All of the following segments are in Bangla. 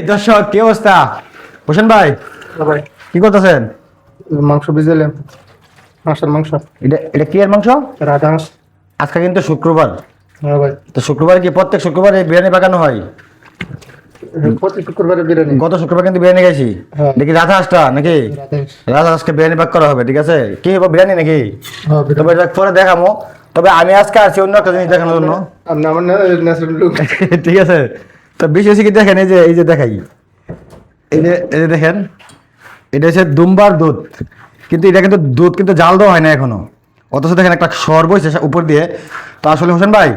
এই দর্শক কি অবস্থা? হোসেন ভাই ভাই। কি করতেছেন? মাংস হাঁসের মাংস। এটা এটা কি এর মাংস? রাধা হাঁস আজকে কিন্তু শুক্রবার। হ্যাঁ ভাই। তো শুক্রবার কি প্রত্যেক শুক্রবার এই বিরিয়ানি পাকানো হয়? শুক্রবারে বিরিয়ানি। গত শুক্রবার কিন্তু বিরিয়ানি গেছি হ্যাঁ। দেখি রাধা হাঁসটা নাকি? রাধা হাঁসকে বিরিয়ানি পাক করা হবে ঠিক আছে? কি হবে বিরিয়ানি নাকি? হ্যাঁ তবে এটা পরে দেখামো। তবে আমি আজকে আসছি অন্য একটা জিনিস দেখানোর জন্য। ঠিক আছে। তো বেশি বেশি কি দেখেন? এই যে এই যে দেখাই। এই যে এই যে দেখেন এটা হচ্ছে দুম্বার দুধ। কিন্তু এটা কিন্তু দুধ কিন্তু জাল দেওয়া হয় না এখনও। অথচ দেখেন একটা সর বইছে উপর দিয়ে। তো আসলে হোসেন ভাই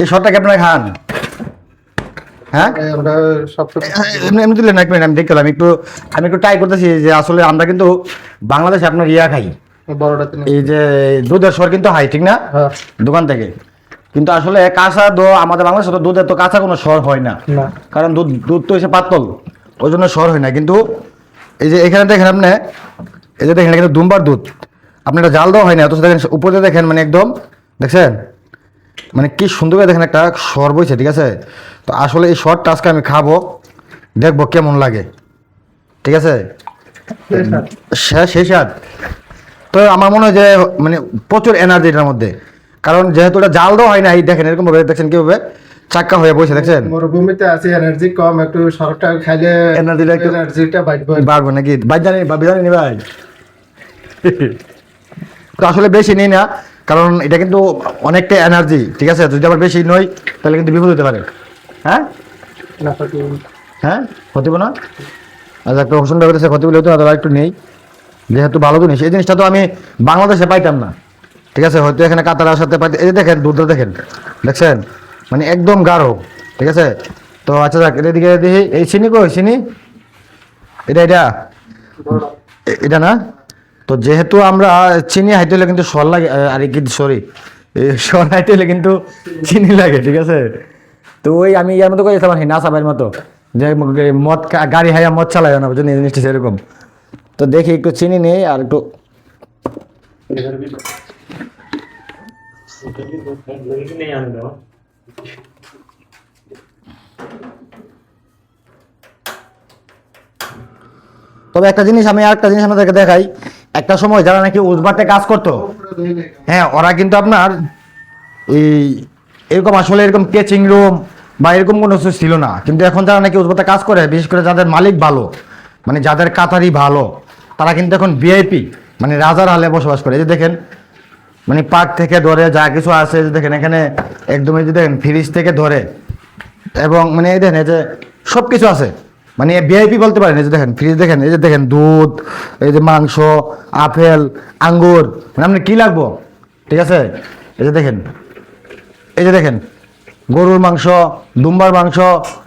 এই সরটাকে আপনারা খান? হ্যাঁ? আমরা সব এমনি এমনি দিলেন এক মিনিট আমি দেখতে পেলাম একটু আমি একটু ট্রাই করতেছি যে আসলে আমরা কিন্তু বাংলাদেশে আপনার ইয়া খাই। এই যে দুধের সর কিন্তু হাই ঠিক না? হ্যাঁ। দোকান থেকে। কিন্তু আসলে কাঁচা দো আমাদের বাংলাদেশে তো দুধের তো কাঁচা কোনো সর হয় না। কারণ দুধ দুধ তো এসে পাতল ওই জন্য সর হয় না। কিন্তু এই যে এখানে দেখেন আপনি এই যে দেখেন এটা কিন্তু দুম্বার দুধ। আপনি এটা জাল দেওয়া হয় না অথচ দেখেন উপরে দেখেন মানে একদম দেখছেন? মানে কি সুন্দর করে দেখেন একটা সর বইছে ঠিক আছে? তো আসলে এই সরটা আজকে আমি খাব দেখব কেমন লাগে। ঠিক আছে? সেই স্বাদ। তো আমার মনে হয় যে মানে প্রচুর এনার্জি এটার মধ্যে। কারণ যেহেতু এটা জাল দেওয়া হয় না এই দেখেন এরকম ভাবে দেখছেন কীভাবে? চাক্কা হয়ে বসে দেখছেন? মরুভূমিতে আছে এনার্জি কম একটু সরটা খাইলে Energy-টা একটু- এনার্জিটা বাড়বে। পারব নাকি? ভাই জানি ভাবি জানি ভাই। তো আসলে বেশি নেই না কারণ এটা কিন্তু অনেকটা এনার্জি ঠিক আছে? যদি আবার বেশি নই তাহলে কিন্তু বিপদ হতে পারে। হ্যাঁ? হ্যাঁ? ক্ষতি না? আচ্ছা একটা হোসেন ভাই বলতেছে ক্ষতি বলে হতো একটু নেই। যেহেতু ভালো জিনিস এই জিনিসটা তো আমি বাংলাদেশে পাইতাম না। ঠিক আছে? হয়তো এখানে কাতারার সাথে পাইতে এই দেখেন, দুধটা দেখেন, দেখছেন? মানে একদম গাঢ়, ঠিক আছে? তো আচ্ছা যাক, এটা দিকে দেখি। এই চিনি কই? চিনি? এটা এটা? এটা না? তো যেহেতু আমরা চিনি হাইতে হলে কিন্তু সর লাগে আরে কি সরি সর হাইতে হলে কিন্তু চিনি লাগে, ঠিক আছে? তো ওই আমি ইয়ার মতো করেছিলাম না সাবের মতো। যে মদ গাড়ি হাইয়া মদ চালায় না বুঝলি এই জিনিসটা সেরকম। তো দেখি, একটু চিনি নেই আর একটু তবে একটা জিনিস আমি আর একটা জিনিস আপনাদেরকে দেখাই। একটা সময় যারা নাকি উজবাতে কাজ করতো হ্যাঁ ওরা কিন্তু আপনার এই এরকম আসলে এরকম কেচিং রুম বা এরকম কোনো কিছু ছিল না। কিন্তু এখন যারা নাকি উজবাতে কাজ করে, বিশেষ করে যাদের মালিক ভালো মানে যাদের কাতারি ভালো, তারা কিন্তু এখন ভিআইপি মানে রাজার হালে বসবাস করে। এই যে দেখেন মানে পার্ক থেকে ধরে যা কিছু আছে দেখেন এখানে একদমই যে দেখেন ফ্রিজ থেকে ধরে। এবং মানে এই দেখেন এই যে সব কিছু আছে। মানে ভিআইপি বলতে পারেন, এই যে দেখেন ফ্রিজ দেখেন, এই যে দেখেন দুধ, এই যে মাংস, আপেল, আঙ্গুর মানে আপনার কি লাগবো? ঠিক আছে? এই যে দেখেন, এই যে দেখেন, গরুর মাংস, দুম্বার মাংস,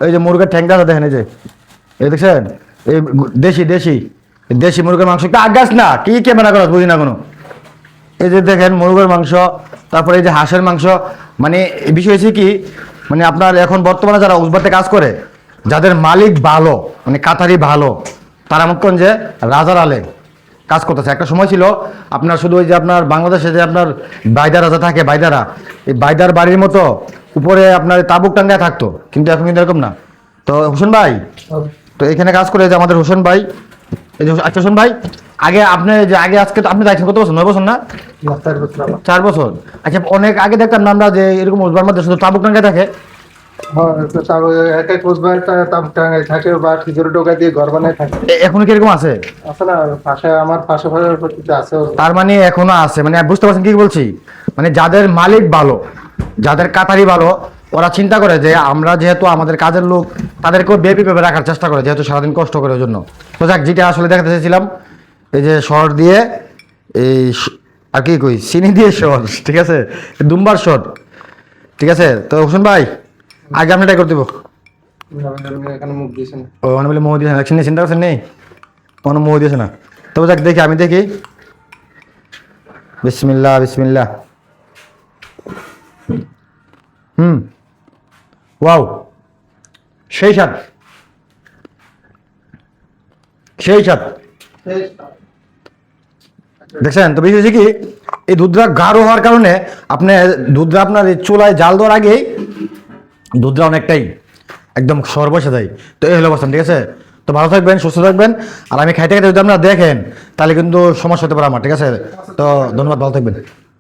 এই যে মুরগের ঠ্যাংটা দেখেন এই যে। এই দেখছেন? এই দেশি দেশি দেশি মুরগের মাংস। একটু আগাস না, কি ক্যামেরা করা বুঝি না কোনো। এই যে দেখেন মুরগের মাংস তারপরে এই যে হাঁসের মাংস মানে বিষয় হচ্ছে কি মানে আপনার এখন বর্তমানে যারা উজবাতে কাজ করে যাদের মালিক ভালো মানে কাতারি ভালো তারা করেন যে রাজার আলে কাজ করতেছে। একটা সময় ছিল আপনার শুধু ওই যে আপনার বাংলাদেশে যে আপনার বাইদারা যা থাকে বাইদারা এই বাইদার বাড়ির মতো উপরে আপনার তাবুক টাঙ্গায় থাকতো কিন্তু এখন কিন্তু এরকম না। তো হোসেন ভাই তো এখানে কাজ করে যে আমাদের হোসেন ভাই এই যে আচ্ছা হোসেন ভাই আগে আপনি যে আগে আজকে তো আপনি দেখছেন কত বছর? নয় বছর না? চার বছর আচ্ছা অনেক আগে দেখতাম না আমরা যে এরকম উজবার মধ্যে শুধু তাবুক টাঙ্গায় থাকে? হ্যাঁ থাকে কি এরকম আছে? আছে না পাশে আমার পাশে পাশে আছে তার মানে এখনও আছে। মানে বুঝতে পারছেন কি বলছি? মানে যাদের মালিক ভালো যাদের কাতারি ভালো ওরা চিন্তা করে যে আমরা যেহেতু আমাদের কাজের লোক, তাদেরকেও বেপি পেপে রাখার চেষ্টা করে যেহেতু সারাদিন কষ্ট করে ওই জন্য। তো যাক, যেটা আসলে দেখাতে চেয়েছিলাম এই যে শর দিয়ে, এই আর কি কই চিনি দিয়ে শর ঠিক আছে? দুম্বার শর ঠিক আছে? তো হোসেন ভাই, আগে আপনি এটাই করে দেবো। ও মানে চিন্তা নেই? কোনো দিয়েছে না। যাক, দেখি, আমি দেখি। হুম। ওয়াও, সেই সাত। সেই সাত। দেখছেন, তো বেশি কি, এই দুধটা গাঢ় হওয়ার কারণে আপনি দুধটা আপনার চুলায় জাল দেওয়ার আগেই দুধটা অনেকটাই একদম শহর বসে দেয়। তো এই হলো অবস্থান ঠিক আছে? তো ভালো থাকবেন, সুস্থ থাকবেন। আর আমি খাইতে খাইতে যদি আপনারা দেখেন, তাহলে কিন্তু সমস্যা হতে পারে আমার, ঠিক আছে? তো ধন্যবাদ, ভালো থাকবেন।